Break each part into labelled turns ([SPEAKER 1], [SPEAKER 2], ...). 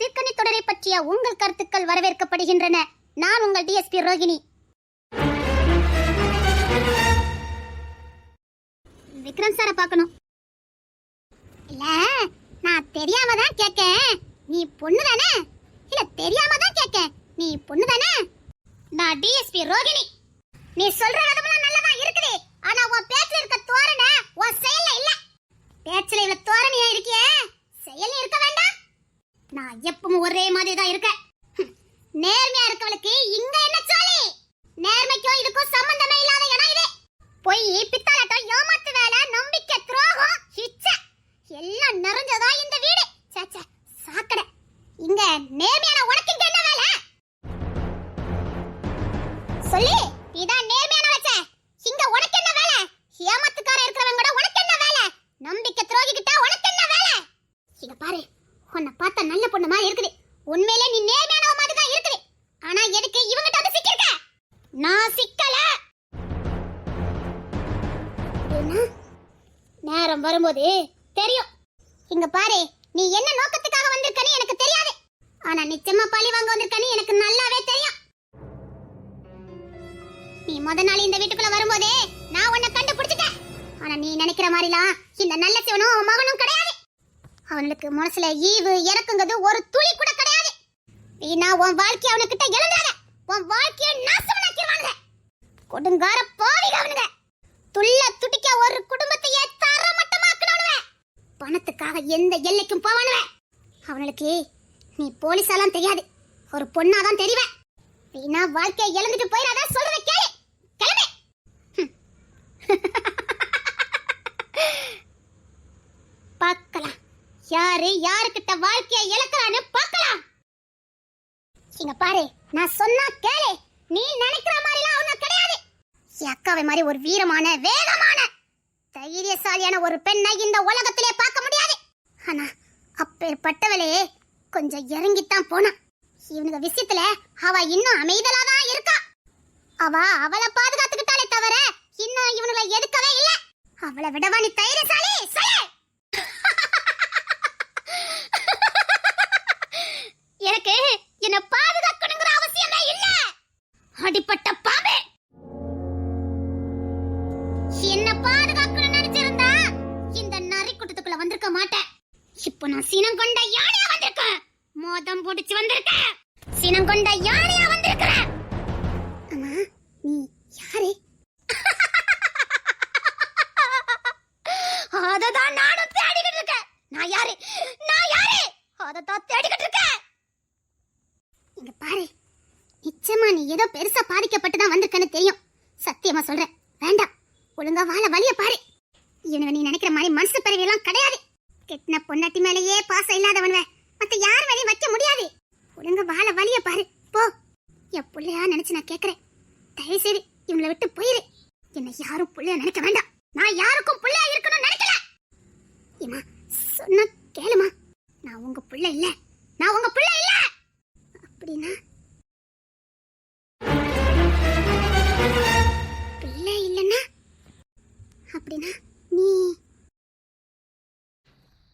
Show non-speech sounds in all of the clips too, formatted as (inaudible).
[SPEAKER 1] உதிர்கனி தொடரை பற்றிய உங்கள் கருத்துக்கள் வரவேற்கப்படுகின்றன. நான் உங்கள் டிஎஸ்பி ரோகிணி. விக்ரம் சாரை பார்க்கணும். இல்ல நான் தெரியாம தான் கேட்கேன் நீ பொண்ணு தானே? இல்ல தெரியாம தான் கேட்கேன் நீ பொண்ணு தானே? நான் டிஎஸ்பி ரோகிணி. நீ சொல்ற விதமெல்லாம் நல்லதா இருக்குது. ஆனா உன் பேச்சுல இருக்க தோரணை உன் செயல்ல இல்ல. பேச்சுல இவ்வளவு தோரணையா இருக்கியே? செயல் இருக்க வேண்டாம். நான் எப்பவும் ஒரே மாதிரி தான் இருக்கேன். நான் சிக்கல. என்ன? நேரம் வரும்போது தெரியும். இங்க பாரு நீ என்ன நோக்கத்துக்காக வந்திருக்கன்னு எனக்கு தெரியாது. ஆனா நிச்சயமா பழி வாங்க வந்திருக்கன்னு எனக்கு நல்லாவே தெரியும். நீ முத நாள் இந்த வீட்டுக்குள்ள வரும்போதே நான் உன்னை கண்டுபிடிச்சிட்டேன். ஆனா நீ நினைக்கிற மாதிரிலாம் இந்த நல்ல சிவனும் மகனும் கிடையாது. அவனுக்கு மனசுல ஈவு இறக்குங்கிறது ஒரு துளி கூட கிடையாது. நான் உன் வாழ்க்கைய அவனுக்கிட்ட எழுந்தாத. உன் வாழ்க்கைய நாசமாக்கிடுவானுங்க கொடுங்கார பாவிக அவனுங்க துள்ள துடிக்க ஒரு குடும்பத்தையே தர தரமட்டமாக்குனவனுங்க. பணத்துக்காக எந்த எல்லைக்கும் போவானுவே அவனுக்கு நீ போலீஸாலாம் தெரியாது. ஒரு பொண்ணாதான் தெரிவேன். வீணா வாழ்க்கையை இழந்துட்டு போயிடாத சொல்றத கேளு. கிளம்பு. (laughs) பார்க்கலாம். யாரு யாருக்கிட்ட வாழ்க்கையை இழக்கிறான்னு பார்க்கலாம். இங்க பாரு நான் சொன்னா கேளு. நீ நினைக்கிற மாதிரிலாம் அவங்க கிடையாது. என் அக்காவை மாதிரி ஒரு வீரமான வேகமான தைரியசாலியான ஒரு பெண்ணை இந்த உலகத்திலே பார்க்க முடியாது. ஆனா அப்பேற்பட்டவளே கொஞ்சம் இறங்கித்தான் போனான். இவனுக்கு விஷயத்துல அவ இன்னும் அமைதலா தான் இருக்கா. அவ அவளை பாதுகாத்துக்கிட்டாலே தவிர இன்னும் இவனுல எடுக்கவே இல்ல. அவளை விடவா நீ தைரியசாலி! இப்போ நான் சினம் கொண்ட யானையா வந்திருக்கேன். மோதம் பிடிச்சு வந்திருக்கேன். சினம் கொண்ட யானையா வந்திருக்கிறேன் அம்மா நீ யாரு அததான் நானும் தேடிக்கிட்டு இருக்கேன் நான் யாரு நான் யாரு அததான் தேடிக்கிட்டு இருக்கேன் இங்க பாரு நிச்சயமா நீ ஏதோ பெருசா பாதிக்கப்பட்டு தான் வந்திருக்கன்னு தெரியும் சத்தியமா சொல்றேன் வேண்டாம் ஒழுங்கா வாழ வழிய பாரு இவனுங்க நீ நினைக்கிற மாதிரி மனசு பிறவி எல்லாம் கிடையாது கெட்டின பொண்டாட்டி மேலேயே பாசம் இல்லாதவனுவ மத்த யார் மேலேயும் வைக்க முடியாது எங்க வாழ வழிய பாரு. போ. என் நினைச்சு நான் கேக்குறேன். தயவு செய்து இவங்களை விட்டு போயிரு. என்னை யாரும் பிள்ளையா நினைக்க வேண்டாம். நான் யாருக்கும் பிள்ளையா இருக்கணும்னு நினைக்கல. ஏமா சொன்னா கேளுமா. நான் உங்க பிள்ளை இல்ல. நான் உங்க பிள்ளை இல்ல. அப்படின்னா? பிள்ளை இல்லைன்னா? அப்படின்னா நீ?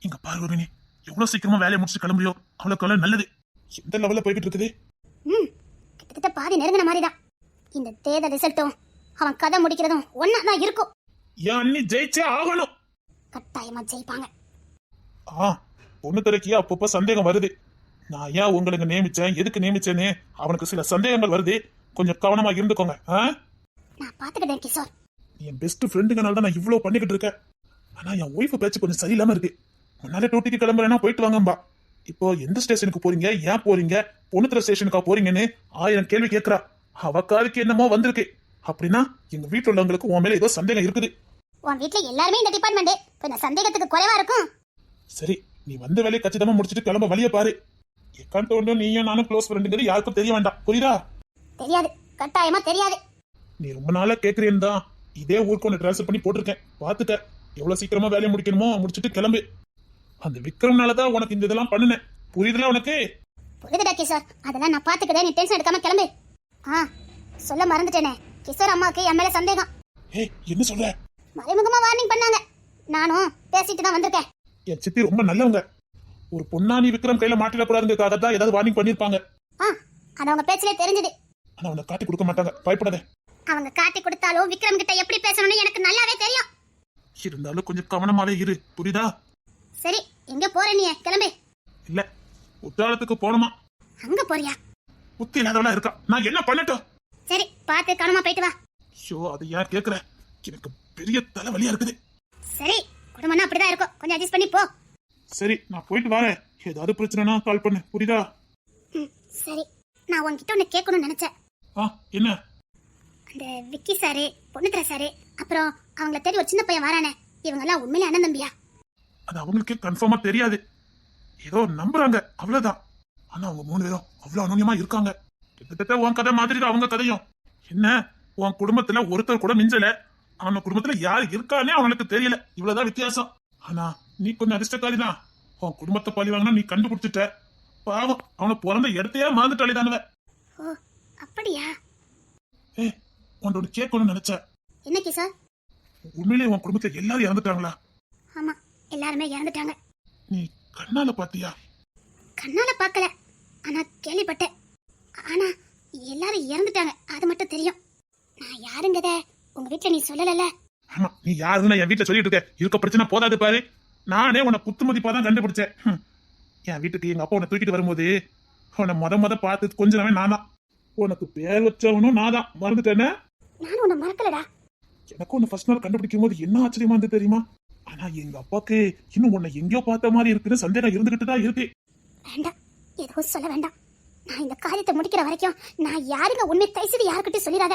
[SPEAKER 2] இங்க பாரு எவ்வளவு சீக்கிரமா வேலையை முடிச்சு கிளம்புறியோ? அவ்வளவுக்கு அவ்வளவு நல்லது. எந்த லெவல்ல போய்கிட்டு இருக்குது
[SPEAKER 1] ம் கிட்டத்தட்ட பாதி நெருங்கின மாதிரி தான் இந்த தேர்தல் ரிசல்ட்டும் அவன் கதை முடிக்கிறதும் ஒன்னா தான் இருக்கும்.
[SPEAKER 2] என் அண்ணி ஜெயிச்சே ஆகணும்.
[SPEAKER 1] கட்டாயமா ஜெயிப்பாங்க.
[SPEAKER 2] ஆ பொண்ணு திரைக்கு அப்பப்போ சந்தேகம் வருது. நான் ஏன் உங்களுக்கு நியமிச்சேன்? எதுக்கு நியமிச்சேன்னு அவனுக்கு சில சந்தேகங்கள் வருது. கொஞ்சம் கவனமா இருந்துக்கோங்க ஆ?
[SPEAKER 1] நான் பாத்துக்கிட்டேன் கிஷோர்.
[SPEAKER 2] என் பெஸ்ட் ஃப்ரெண்டுங்கனால தான் நான் இவ்வளவு பண்ணிக்கிட்டு இருக்கேன் ஆனா என் ஒய்ஃப் பேச்சு கொஞ்சம் சரியில்லாம இருக்கு. முன்னாலே டூட்டிக்கு கிளம்புறேன்னா போயிட்டு வாங்கம்பா. இப்போ எந்த ஸ்டேஷனுக்கு போறீங்க? ஏன் போறீங்க? பொண்ணுத்திர ஸ்டேஷனுக்கா போறீங்கன்னு ஆயிரம் கேள்வி கேட்கறா. அவ காதுக்கு என்னமோ வந்திருக்கு. அப்படின்னா எங்க வீட்டுல உள்ளவங்களுக்கு உன் மேல ஏதோ சந்தேகம் இருக்குது.
[SPEAKER 1] உன் வீட்ல எல்லாருமே இந்த டிபார்ட்மெண்ட் கொஞ்சம் சந்தேகத்துக்கு குறைவா இருக்கும்?
[SPEAKER 2] சரி நீ வந்த வேலையை கச்சிதமா முடிச்சிட்டு கிளம்ப வழிய பாரு. எக்கான் தோண்டும் நீயும் நானும் க்ளோஸ் ஃப்ரெண்டுங்கிறது யாருக்கும் தெரிய வேண்டாம். புரியுதா?
[SPEAKER 1] தெரியாது. கட்டாயமா தெரியாது.
[SPEAKER 2] நீ ரொம்ப நாளா கேக்குறேன்னு தான். இதே ஊருக்கு ஒன்று ட்ரான்ஸ்ஃபர் பண்ணி போட்டிருக்கேன். பார்த்துக்க எவ்வளவு சீக்கிரமா வேலையை முடிக்கணுமோ முடிச்சிட்டு கிளம்பு. அந்த விக்ரம்னால தான் உனக்கு இந்த இதெல்லாம் பண்ணுனேன். புரியுதுல உனக்கு?
[SPEAKER 1] புரியுதுடா கிஷோர். அதெல்லாம் நான் பாத்துக்கிட்டேன் நீ டென்ஷன் எடுக்காம கிளம்பு. ஆ சொல்ல மறந்துட்டேனே. கிஷோர் அம்மாவுக்கு என் மேல சந்தேகம்.
[SPEAKER 2] ஏய் என்ன சொல்ற?
[SPEAKER 1] மறைமுகமா வார்னிங் பண்ணாங்க. நானும் பேசிட்டு தான் வந்திருக்கேன்.
[SPEAKER 2] என் சித்தி ரொம்ப நல்லவங்க. ஒரு நீ விக்ரம் கையில மாட்டிடக்கூடாதுங்கிறதுக்காக தான் ஏதாவது வார்னிங் பண்ணிருப்பாங்க
[SPEAKER 1] ஆ அது அவங்க பேச்சிலே தெரிஞ்சது.
[SPEAKER 2] ஆனா உன்னை காட்டி கொடுக்க மாட்டாங்க. பயப்படாத.
[SPEAKER 1] அவங்க காட்டி கொடுத்தாலும் விக்ரம் கிட்ட எப்படி பேசணும்னு எனக்கு நல்லாவே தெரியும்.
[SPEAKER 2] இருந்தாலும் கொஞ்சம் கவனமாவே இரு. புரியுதா?
[SPEAKER 1] சரி எங்க போற நீ? கிளம்பு.
[SPEAKER 2] இல்ல குற்றாலத்துக்கு போகணுமா
[SPEAKER 1] அங்க போறியா?
[SPEAKER 2] புத்தி இல்லாதவளா இருக்கா? நான் என்ன பண்ணட்டும்?
[SPEAKER 1] சரி பார்த்து கவனமா போயிட்டு வா.
[SPEAKER 2] ஐயோ அது ஏன் கேக்குற? எனக்கு பெரிய தலைவலியா இருக்குது.
[SPEAKER 1] சரி குடும்பம்னா அப்படிதான் இருக்கும். கொஞ்சம் அட்ஜஸ்ட் பண்ணி போ.
[SPEAKER 2] சரி நான் போயிட்டு வரேன். ஏதாவது பிரச்சனைனா கால் பண்ணு. புரியுதா?
[SPEAKER 1] சரி. நான் உன்கிட்ட ஒன்று கேட்கணும்னு நினைச்சேன்.
[SPEAKER 2] ஆ என்ன?
[SPEAKER 1] அந்த விக்கி சாரு பொண்ணுத்திர சாரு அப்புறம் அவங்கள தேடி ஒரு சின்ன பையன் வரானே. இவங்கெல்லாம் உண்மையிலே அண்ணன் தம்பியா?
[SPEAKER 2] அது அவங்களுக்கே கன்ஃபார்மா தெரியாது. ஏதோ நம்புறாங்க அவ்வளவுதான். ஆனா அவங்க மூணு பேரும் அவ்வளவு அனுநியமா இருக்காங்க. கிட்டத்தட்ட உன் கதை மாதிரி தான் அவங்க கதையும். என்ன? உன் குடும்பத்துல ஒருத்தர் கூட மிஞ்சல. அவன குடும்பத்துல யார் இருக்கானே அவனுக்கு தெரியல. இவ்வளவுதான் வித்தியாசம். ஆனா நீ கொஞ்சம் அதிர்ஷ்டக்காரி தான் உன் குடும்பத்தை பழி வாங்கினா நீ கண்டுபிடிச்சிட்ட. பாவம் அவனை பிறந்த இடத்தையே மறந்துட்டாளே தானவ.
[SPEAKER 1] அப்படியா?
[SPEAKER 2] ஏ உன்னோட கேட்கணும்னு நினைச்சேன்.
[SPEAKER 1] என்னைக்கு சார்?
[SPEAKER 2] உண்மையிலேயே உன் குடும்பத்துல எல்லாரும் இறந்துட்டாங்களா?
[SPEAKER 1] எல்லாருமே இறந்துட்டாங்க.
[SPEAKER 2] நீ கண்ணால பாத்தியா?
[SPEAKER 1] கண்ணால பார்க்கல ஆனா கேள்விப்பட்டேன். ஆனா எல்லாரும் இறந்துட்டாங்க. அது மட்டும் தெரியும். நான் யாருங்கத உங்க வீட்ல நீ சொல்லலல்ல?
[SPEAKER 2] ஆமா நீ யாருன்னு என் வீட்டுல சொல்லிட்டு இருக்க. இருக்க பிரச்சனை போதாது பாரு. நானே உன்னை குத்து மதிப்பா தான் கண்டுபிடிச்சேன். என் வீட்டுக்கு எங்க அப்பா உன்னை தூக்கிட்டு வரும்போது உன்னை முத முத பார்த்து கொஞ்ச நாளே நான் தான் உனக்கு பேர் வச்சவனும் நான் தான் மறந்துட்டேனே?
[SPEAKER 1] நானும் உன்னை மறக்கலடா.
[SPEAKER 2] எனக்கு உன்னை ஃபர்ஸ்ட் நாள் கண்டுபிடிக்கும் போது என்ன ஆச்சரியமா இருந்து தெரியுமா? ஆனா எங்க அப்பாக்கு இன்னும் உன்னை எங்கேயோ பார்த்த மாதிரி இருக்குன்னு சந்தேகம் இருந்துகிட்டு தான் இருக்கு.
[SPEAKER 1] வேண்டாம் எதுவும் சொல்ல வேண்டாம். நான் இந்த காரியத்தை முடிக்கிற வரைக்கும் நான் யாருங்க? உண்மை தைசது யாருக்கிட்டையும் சொல்லிடாத.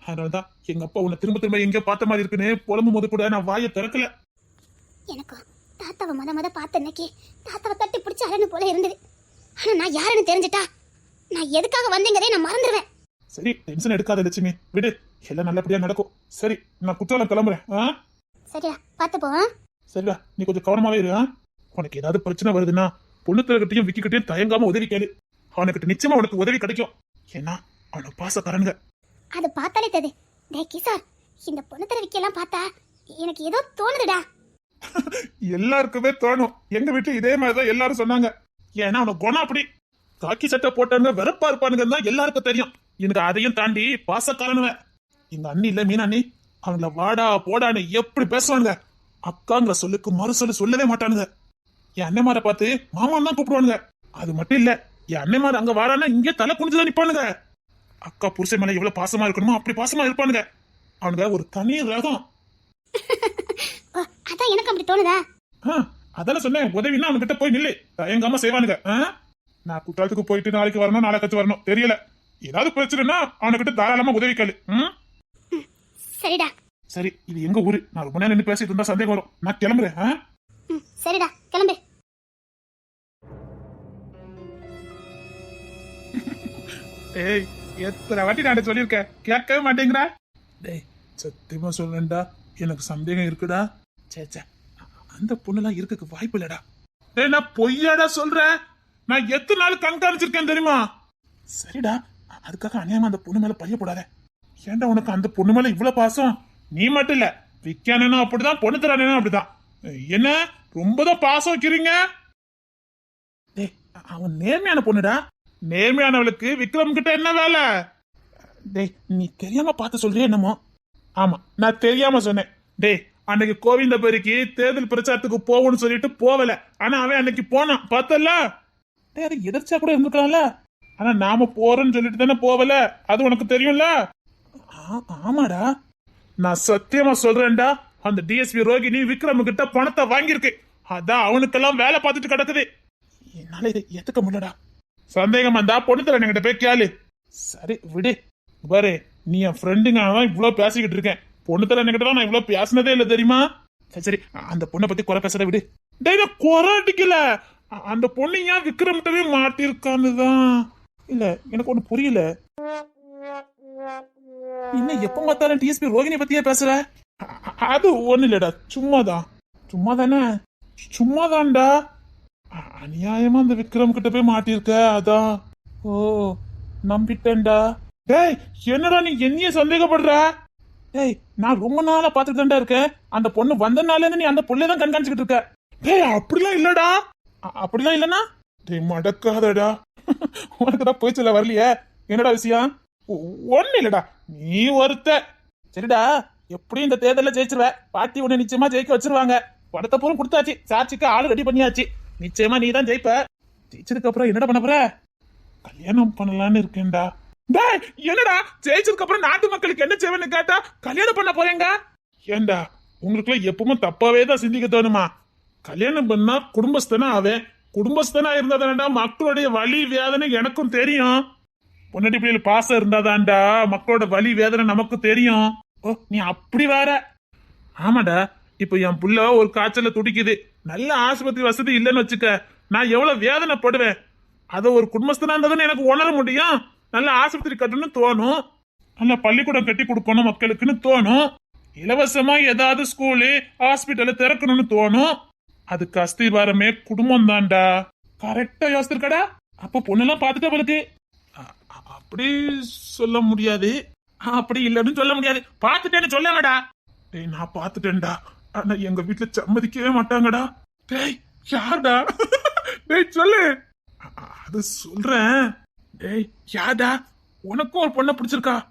[SPEAKER 2] அதனாலதான் எங்க அப்பா உன்னை திரும்ப திரும்ப எங்கேயோ பார்த்த மாதிரி இருக்குன்னு புலம்பும் போது கூட நான் வாயை திறக்கல.
[SPEAKER 1] எனக்கும் தாத்தாவை முத முத பார்த்த அன்னைக்கு தாத்தாவை தட்டி பிடிச்சி அழனு போல இருந்தது. ஆனா நான் யாருன்னு தெரிஞ்சுட்டா? நான் எதுக்காக வந்தேங்கிறதே நான் மறந்துடுவேன்
[SPEAKER 2] சரி டென்ஷன் எடுக்காத லட்சுமி. விடு எல்லாம் நல்லபடியா நடக்கும். சரி நான் குற்றாலம் கிளம்புறேன். ஆ?
[SPEAKER 1] சரிடா பார்த்து போவோம்
[SPEAKER 2] சரிடா நீ கொஞ்சம் கவனமாவே இரு? உனக்கு ஏதாவது பிரச்சனை வருதுன்னா பொண்ணுத்தரகிட்டையும் விக்கிக்கிட்டையும் தயங்காம உதவி கேளு. அவனுக்கிட்ட நிச்சயமா உனக்கு உதவி கிடைக்கும். ஏன்னா அவனை பாசக்காரனுங்க.
[SPEAKER 1] அது பார்த்தாலே தெரியுது. டேய் கிசார் இந்த பொண்ணு தரவிக்கெல்லாம் பார்த்தா எனக்கு ஏதோ தோணுதுடா. (laughs)
[SPEAKER 2] எல்லாருக்குமே தோணும். எங்க வீட்டு இதே மாதிரிதான் எல்லாரும் சொன்னாங்க. ஏன்னா அவன குணம் அப்படி. காக்கி சட்டை போட்டானுங்க வெறுப்பா இருப்பானுங்க தான் எல்லாருக்கும் தெரியும். எனக்கு அதையும் தாண்டி பாசக்காரனுவ எங்க அண்ணி இல்ல மீனா அண்ணி அவங்கள வாடா போடான்னு எப்படி பேசுவானுங்க? அக்காங்கிற சொல்லுக்கு மறு சொல்லு சொல்லவே மாட்டானுங்க. என் அண்ணன்மாரை பார்த்து மாமான் தான் கூப்பிடுவானுங்க. அது மட்டும் இல்ல என் அண்ணன்மார் அங்க வாடான்னா இங்கே தலை குனிஞ்சுதான் நிப்பானுங்க. அக்கா புருஷன் மேல எவ்வளவு பாசமா இருக்கணுமோ அப்படி பாசமா இருப்பானுங்க. அவனுங்க ஒரு தனி ரகம்.
[SPEAKER 1] அதான் எனக்கு அப்படி தோணுதா?
[SPEAKER 2] அதானே சொன்னேன் உதவினா அவன்கிட்ட போய் நில்லு. தயங்காம செய்வானுங்க? நான் குற்றாலத்துக்கு போயிட்டு நாளைக்கு வரணும் நாளை கழிச்சு வரணும். தெரியல. ஏதாவது பிரச்சனைனா அவனுக்கிட்ட தாராளமா உதவி கேளு. ம்?
[SPEAKER 1] சரிடா.
[SPEAKER 2] சரி இது எங்க ஊரு? நான் ரொம்ப நேரம் நின்று பேசிட்டு இருந்தா சந்தேகம் வரும். நான் கிளம்புறேன் ஆ?
[SPEAKER 1] ம் சரிடா. கிளம்பு. (laughs)
[SPEAKER 2] ஏய் எத்தனை வாட்டி நான் சொல்லியிருக்கேன்? கேட்கவே மாட்டேங்கிறா. டேய் சத்தியமா சொல்றேன்டா. எனக்கு சந்தேகம் இருக்குடா. சே சே அந்த பொண்ணுலாம் இருக்கக்கு வாய்ப்பு இல்லடா. டேய் நான் பொய்யாடா சொல்றேன் நான் எத்தனை நாள் கண்காணிச்சிருக்கேன் தெரியுமா? சரிடா. அதுக்காக அநியாயமா அந்த பொண்ணு மேல பைய போடாத. ஏன்டா உனக்கு அந்த பொண்ணு மேல இவ்வளவு பாசம்? நீ மட்டும் இல்ல. விக்கானனும் அப்படிதான் பொண்ணு தரானும் அப்படிதான். என்ன? ரொம்ப தான் பாசம் வைக்கிறீங்க? டேய் அவன் நேர்மையான பொண்ணுடா. நேர்மையானவளுக்கு விக்ரம் கிட்ட என்ன வேலை? டேய் நீ தெரியாம பார்த்து சொல்றிய என்னமோ? ஆமா நான் தெரியாம சொன்னேன். டேய் அன்னைக்கு கோவிந்த பேருக்கு தேர்தல் பிரச்சாரத்துக்கு போகணும்னு சொல்லிட்டு போகல ஆனா அவன் அன்னைக்கு போனான். பார்த்தல டேய் அது எதிர்ச்சா கூட இருந்துக்கலாம்ல ஆனா நாம போறோம்னு சொல்லிட்டு தானே போகல அது உனக்கு தெரியும்ல? ஆமாடா. நான் சத்தியமா சொல்றேன்டா அந்த டிஎஸ்பி ரோகிணி விக்ரம் கிட்ட பணத்தை வாங்கியிருக்கு. அதான் அவனுக்கெல்லாம் வேலை பார்த்துட்டு கிடக்குது. என்னால இதை ஏத்துக்க முடியலடா. சந்தேகம் வந்தா பொண்ணு தர என்கிட்ட போய் கேளு. சரி விடு. பாரு நீ என் ஃப்ரெண்டுங்க தான் இவ்வளவு பேசிக்கிட்டு இருக்கேன். பொண்ணு தர தான் நான் இவ்வளவு பேசினதே இல்லை தெரியுமா? சரி சரி அந்த பொண்ணை பத்தி குறை பேசுறத விடு. டேய் நான் குறை அடிக்கல. அந்த பொண்ணு ஏன் விக்ரம்கிட்டவே மாட்டிருக்கான்னு தான். இல்ல எனக்கு ஒண்ணு புரியல. இன்னும் எப்ப பார்த்தாலும் டிஎஸ்பி ரோகிணி பத்தியே பேசுற? அது ஒண்ணு இல்லடா சும்மாதான். சும்மா தானே சும்மாதான்டா அநியாயமா அந்த விக்ரம் கிட்ட போய் மாட்டிருக்க அதான். ஓ நம்பிட்டேன்டா. டேய் என்னடா நீ என்னைய சந்தேகப்படுற? டேய் நான் ரொம்ப நாளா பாத்துட்டு தான்டா இருக்கேன். அந்த பொண்ணு வந்த நாள்ல இருந்து நீ அந்த பொண்ணை தான் கண்காணிச்சுக்கிட்டு இருக்க. டேய் அப்படிலாம் இல்லடா. அப்படிலாம் இல்லனா டேய் மடக்காதடா. உனக்கு தான் போய் சொல்ல வரலையே. என்னடா விஷயம்? ஒண்ணு இல்லடா நீ ஒருத்த. சரிடா எப்படியும் இந்த தேர்தல ஜெயிச்சிருவ. பாட்டி உன்னை நிச்சயமா ஜெயிக்க வச்சிருவாங்க. படத்தை பூரம் கொடுத்தாச்சு. சாட்சிக்கு ஆளு ரெடி பண்ணியாச்சு. நிச்சயமா நீ தான் ஜெயிப்ப. ஜெயிச்சதுக்கு அப்புறம் என்னடா பண்ண போற? கல்யாணம் பண்ணலாம்னு இருக்கேன்டா. டேய் என்னடா? ஜெயிச்சதுக்கு அப்புறம் நாட்டு மக்களுக்கு என்ன செய்வேன்னு கேட்டா கல்யாணம் பண்ண போறேங்க ஏண்டா உங்களுக்குள்ள எப்பவுமே தப்பாவே தான் சிந்திக்க தோணுமா? கல்யாணம் பண்ணா குடும்பஸ்தனா அவன். குடும்பஸ்தனா இருந்தாதான்டா மக்களுடைய வழி வேதனை எனக்கும் தெரியும். பொன்னாடி பிள்ளைகள் பாசம் இருந்தாதான்டா மக்களோட வலி வேதனை நமக்கு தெரியும். ஓ நீ அப்படி வேற. ஆமாடா இப்போ என் புள்ள ஒரு காய்ச்சல துடிக்குது. நல்ல ஆஸ்பத்திரி வசதி இல்லைன்னு வச்சுக்க நான் எவ்வளவு வேதனைப்படுவேன்? அதை ஒரு குடும்பஸ்தனா இருந்ததுன்னு எனக்கு உணர முடியும்? நல்ல ஆஸ்பத்திரி கட்டணும்னு தோணும். நல்ல பள்ளிக்கூடம் கட்டி கொடுக்கணும் மக்களுக்குன்னு தோணும். இலவசமா ஏதாவது ஸ்கூலு ஹாஸ்பிட்டலு திறக்கணும்னு தோணும். அதுக்கு அஸ்திவாரமே குடும்பம் தான்டா கரெக்டா யோசிச்சிருக்கடா. அப்ப பொண்ணெல்லாம் பார்த்துட்டு அவளுக்கு அப்படி சொல்ல முடியாது. அப்படி இல்லைன்னு சொல்ல முடியாது. பார்த்துட்டேன்னு சொல்லாமடா டேய் நான் பார்த்துட்டேன்டா. ஆனா எங்க வீட்டுல சம்மதிக்கவே மாட்டாங்கடா. டேய் யார்டா? டேய் சொல்லு. அது சொல்றேன். டேய் யாடா உனக்கும் ஒரு பொண்ணை பிடிச்சிருக்கா?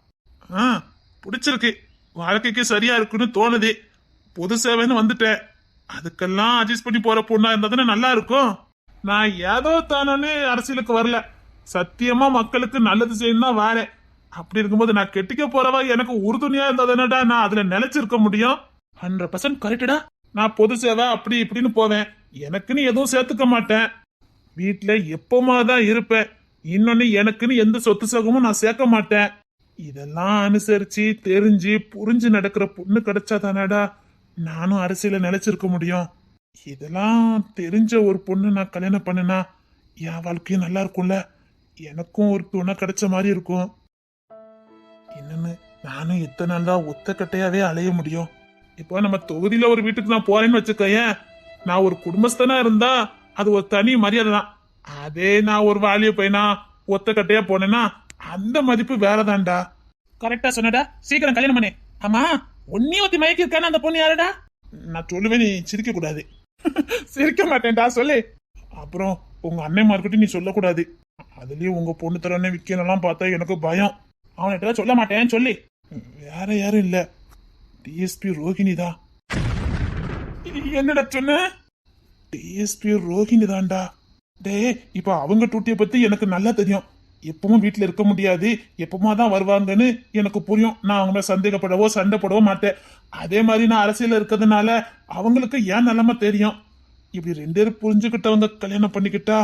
[SPEAKER 2] ஆ பிடிச்சிருக்கு. வாழ்க்கைக்கு சரியா இருக்குன்னு தோணுது. பொது சேவைன்னு வந்துட்டேன். அதுக்கெல்லாம் அட்ஜஸ்ட் பண்ணி போற பொண்ணா இருந்தா தானே நல்லா இருக்கும். நான் ஏதோ தானே அரசியலுக்கு வரல. சத்தியமா மக்களுக்கு நல்லது செய்யணும் தான் வாரேன் அப்படி இருக்கும்போது நான் கெட்டிக்க போறவா எனக்கு உறுதுணையா இருந்தா தானடா நான் அதுல நிலைச்சிருக்க முடியும்? ஹண்ட்ரட் பர்சன்ட் கரெக்டடா நான் பொது சேவை அப்படி இப்படின்னு போவேன். எனக்குன்னு எதுவும் சேர்த்துக்க மாட்டேன். வீட்டில் எப்பவுமா தான் இருப்பேன். இன்னொன்று எனக்குன்னு எந்த சொத்து சகமும் நான் சேர்க்க மாட்டேன். இதெல்லாம் அனுசரிச்சு தெரிஞ்சு புரிஞ்சு நடக்கிற பொண்ணு கிடைச்சா தானடா நானும் அரசியல நிலைச்சிருக்க முடியும். இதெல்லாம் தெரிஞ்ச ஒரு பொண்ணு நான் கல்யாணம் பண்ணனா என் வாழ்க்கையும் நல்லா இருக்கும்ல? எனக்கும் ஒரு துணை கிடைச்ச மாதிரி இருக்கும். இன்னொன்னு நானும் எத்தனை நாள் தான் ஒத்த கட்டையாவே அலைய முடியும். இப்போ நம்ம தொகுதியில ஒரு வீட்டுக்கு நான் போறேன்னு வச்சுக்கயேன். நான் ஒரு குடும்பஸ்தனா இருந்தா அது ஒரு தனி மரியாதை தான். அதே நான் ஒரு வாலிய பையனா ஒத்த கட்டையா போனேன்னா அந்த மதிப்பு வேறதான்டா கரெக்டா சொன்னடா. சீக்கிரம் கல்யாணம் பண்ணு. ஆமா ஒன்னே ஒத்தி மயக்கி இருக்கான அந்த பொண்ணு யாருடா? நான் சொல்லுவேன் நீ சிரிக்க கூடாது. (laughs) சிரிக்க மாட்டேன்டா சொல்லு. அப்புறம் உங்க அண்ணன்மார்கிட்ட நீ சொல்லக்கூடாது. அதுலயும் உங்க பொண்ணு தரனே விற்கலாம் பார்த்தா எனக்கு பயம். அவன்கிட்ட சொல்ல மாட்டேன் சொல்லி. வேற யாரும் இல்ல. டிஎஸ்பி ரோஹிணி தான் என்னடா சொன்ன? டிஎஸ்பி ரோஹிணி தான்டா டேய் இப்போ அவங்க டூட்டியை பத்தி எனக்கு நல்லா தெரியும். எப்பவும் வீட்டில் இருக்க முடியாது. எப்பமா தான் வருவாங்கன்னு எனக்கு புரியும். நான் அவங்க சந்தேகப்படவோ சண்டை போடவோ மாட்டேன். அதே மாதிரி நான் அரசியல இருக்கிறதுனால அவங்களுக்கு ஏன் நிலைமை தெரியும்? இப்படி ரெண்டு பேரும் புரிஞ்சுக்கிட்டவங்க கல்யாணம் பண்ணிக்கிட்டா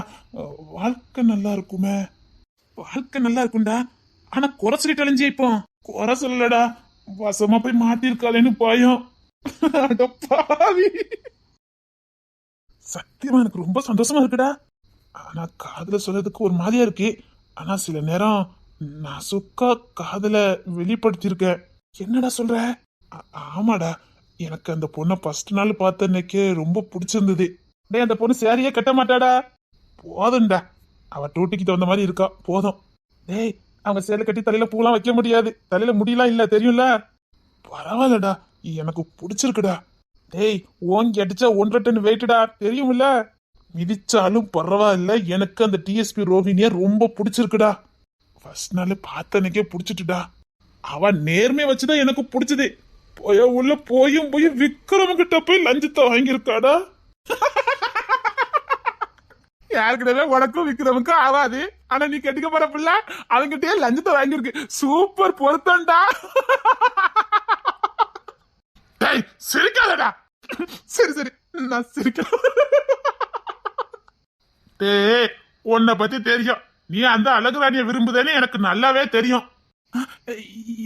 [SPEAKER 2] வாழ்க்கை நல்லா இருக்குமே? வாழ்க்கை நல்லா இருக்கும்டா. ஆனா குறை சொல்லிட்டு அழிஞ்சு இப்போ? குறை சொல்லலடா. வசமா போய் மாட்டிருக்காளேன்னு பயம். பாவி. சத்தியமா எனக்கு ரொம்ப சந்தோஷமா இருக்குடா. ஆனா காதல சொல்றதுக்கு ஒரு மாதிரியா இருக்கு. ஆனா சில நேரம் நான் சுக்கா காதல வெளிப்படுத்தியிருக்கேன். என்னடா சொல்ற? ஆமாடா. எனக்கு அந்த பொண்ணை ஃபர்ஸ்ட் நாள் பார்த்த அன்னைக்கே ரொம்ப பிடிச்சிருந்தது. டேய் அந்த பொண்ணு சேரியே கட்ட மாட்டாடா போதும்டா. அவ டூட்டிக்கு தகுந்த மாதிரி இருக்கா. போதும். டேய் அவங்க சேலை கட்டி தலையில பூலாம் வைக்க முடியாது. தலையில முடியலாம் இல்ல தெரியும்ல? பரவாயில்லடா. எனக்கு பிடிச்சிருக்குடா. டேய் ஓங்கி அடிச்சா ஒன்றரை டன் வெயிட்டுடா தெரியும்ல? மிதிச்சாலும் பரவாயில்ல. எனக்கு அந்த டிஎஸ்பி ரோஹிணிய ரொம்ப பிடிச்சிருக்குடா. ஃபர்ஸ்ட் நாள் பார்த்த அன்னைக்கே பிடிச்சிட்டுடா. அவன் நேர்மை வச்சுதான் எனக்கு பிடிச்சது. போய உள்ள போயும் போய் விக்ரம் கிட்ட போய் லஞ்சத்தை வாங்கியிருக்காடா. (laughs) யாருக்கிட்ட உனக்கும் விக்ரமுக்கும் ஆகாது. ஆனா நீ கெட்டுக்க போற பிள்ளை அவங்கிட்டயே லஞ்சத்தை வாங்கியிருக்கு. சூப்பர் பொருத்தம்டா. டேய் சிரிக்காதடா. சரி சரி. நான் சிரிக்க டேய் உன்னை பத்தி தெரியும். நீ அந்த அழகு ராணியை விரும்புதேன்னு எனக்கு நல்லாவே தெரியும்.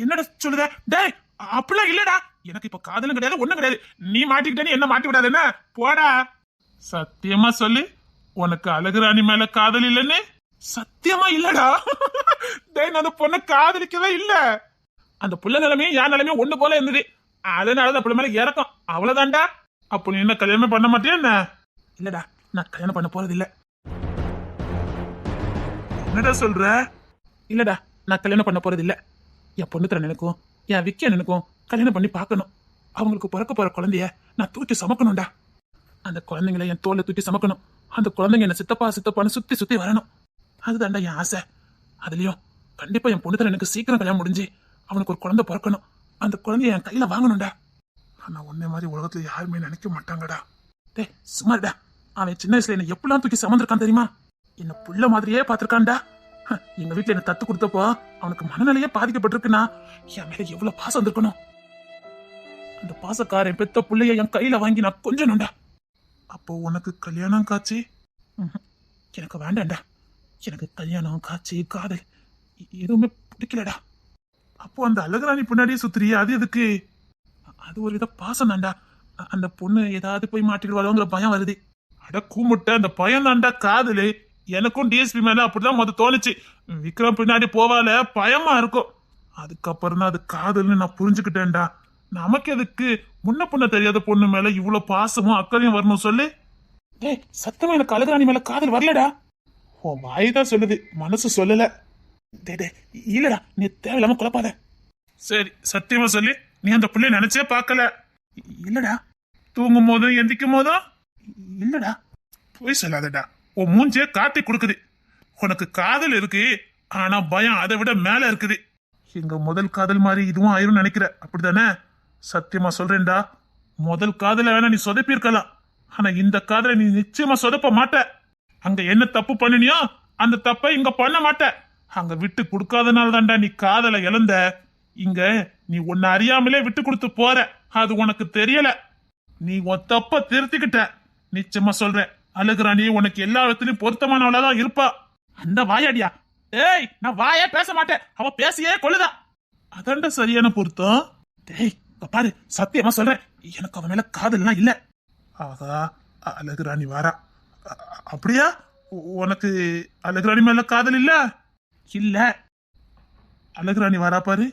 [SPEAKER 2] என்னடா சொல்லுத? டேய் அப்படிலாம் இல்லடா. எனக்கு இப்ப காதலும் கிடையாது ஒண்ணும் கிடையாது. நீ மாட்டிக்கிட்டேன்னு என்ன மாட்டி விடாது என்ன போடா. சத்தியமா சொல்லு. உனக்கு அழகு ராணி மேல காதல் இல்லைன்னு? சத்தியமா இல்லடா. தேன் அந்த பொண்ணை காதலிக்கவே இல்ல. அந்த புள்ள நிலைமையும் என் நிலைமையும் ஒண்ணு போல இருந்தது. அதனால அப்படி மேல இறக்கம். அவ்வளவுதான்டா. அப்போ நீ என்ன கல்யாணம் பண்ண மாட்டியா என்ன? இல்லடா நான் கல்யாணம் பண்ண போறது இல்ல. என்னடா சொல்ற? இல்லடா நான் கல்யாணம் பண்ண போறது இல்ல. என் பொண்ணு தர நினைக்கும் என் விக்கிய நினைக்கும் கல்யாணம் பண்ணி பார்க்கணும். அவங்களுக்கு பிறக்க போற குழந்தைய நான் தூக்கி சமக்கணும்டா. அந்த குழந்தைங்களை என் தோலை தூக்கி சமக்கணும். அந்த குழந்தைங்க என்ன சித்தப்பா சித்தப்பான்னு சுத்தி சுத்தி வரணும். அதுதான்டா என் ஆசை. அதுலயும் கண்டிப்பா என் பொண்ணு எனக்கு சீக்கிரம் கல்யாணம் முடிஞ்சு அவனுக்கு ஒரு குழந்தை பிறக்கணும். அந்த குழந்தைய என் கையில வாங்கணும்டா. ஆனா உன்னை மாதிரி உலகத்துல யாருமே நினைக்க மாட்டாங்கடா. டே சும்மாடா அவன் சின்ன வயசுல என்ன எப்படிலாம் தூக்கி சமந்திருக்கான் தெரியுமா? என்ன புள்ள மாதிரியே பாத்திருக்கான்டா எங்க வீட்டுல என்ன தத்து கொடுத்தப்போ அவனுக்கு மனநிலையே பாதிக்கப்பட்டிருக்குன்னா என் மேல எவ்வளவு பாசம் இருக்கணும் அந்த பாசக்காரன் பெத்த பிள்ளைய என் கையில வாங்கி நான் கொஞ்சணும்டா. அப்போ உனக்கு கல்யாணம் காட்சி? எனக்கு வேண்டாம்டா. எனக்கு கல்யாணம் காட்சி காதல் எதுவுமே பிடிக்கலடா. அப்போ அந்த அழகுராணி பின்னாடியே சுத்துறியே அது எதுக்கு? அது ஒரு வித பாசம் தான்டா அந்த பொண்ணு ஏதாவது போய் மாட்டிடுவாளோங்கிற பயம் வருது. அட கூமுட்ட அந்த பயம் தாண்டா காதலு. எனக்கும் டிஎஸ்பி மேல அப்படிதான் மொதல் தோணுச்சு. விக்ரம் பின்னாடி போவால பயமா இருக்கும். அதுக்கப்புறம் தான் அது காதல்னு நான் புரிஞ்சுக்கிட்டேன்டா. நமக்கு எதுக்கு? முன்ன பொண்ண தெரியாத பொண்ணு மேல இவ்வளவு பாசமும் அக்கறையும் வரணும் சொல்லு. டேய் சத்தமா எனக்கு அழகுராணி மேல காதல் வரலடா. உன் வாய் தான் சொல்லுது மனசு சொல்லல. டே டேய் இல்லடா நீ தேவையில்லாம குழப்பாத. சரி சத்தியமா சொல்லி நீ அந்த பிள்ளைய நினைச்சே பார்க்கல. இல்லடா. தூங்கும் போதும் எந்திக்கும் போதும்? இல்லடா. போய் சொல்லாதடா. உன் மூஞ்சே காட்டி கொடுக்குது. உனக்கு காதல் இருக்கு ஆனா பயம் அதை விட மேல இருக்குது. எங்க முதல் காதல் மாதிரி இதுவும் ஆயிரும் நினைக்கிற. அப்படிதானே சத்தியமா சொல்றேன்டா. முதல் காதல வேணா நீ சொதப்பியிருக்கலாம். ஆனா இந்த காதல நீ நிச்சயமா சொதப்ப மாட்ட. அங்க என்ன தப்பு பண்ணினியோ அந்த தப்பை இங்க பண்ண மாட்ட. அங்க விட்டு கொடுக்காதனால தான்டா நீ காதலை இழந்த. இங்க நீ உன்னை அறியாமலே விட்டு கொடுத்து போற. அது உனக்கு தெரியல. நீ உன் தப்ப திருத்திக்கிட்ட. நிச்சயமா சொல்றேன். அழகுராணி உனக்கு எல்லா விதத்திலையும் பொருத்தமானவளாதான் இருப்பா. அந்த வாயாடியா? ஏய் நான் வாயே பேச மாட்டேன். அவ பேசியே கொள்ளுதா. அதான்டா சரியான பொருத்தம். டேய் பாரு சத்தியமா சொல்றேன். எனக்கு அவன் மேல காதல்லாம் இல்ல. ஆகா அழகுராணி வாரா. அப்படியா? உனக்கு உனக்கு அழகுராணி மேல காதல் இல்ல? இல்ல. அழகுராணி வாரா பாரு.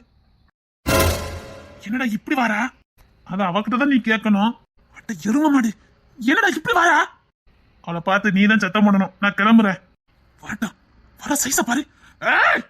[SPEAKER 2] என்னடா இப்படி வாரா? அத அவகிட்ட தான் நீ கேட்கணும். அட்ட எரும மாடு. என்னடா இப்படி வாரா? அவளை பார்த்து நீ தான் சத்தம் பண்ணணும் நான் கிளம்புறேன். வாட்டம் வர சைஸ பாரு. ஏய்!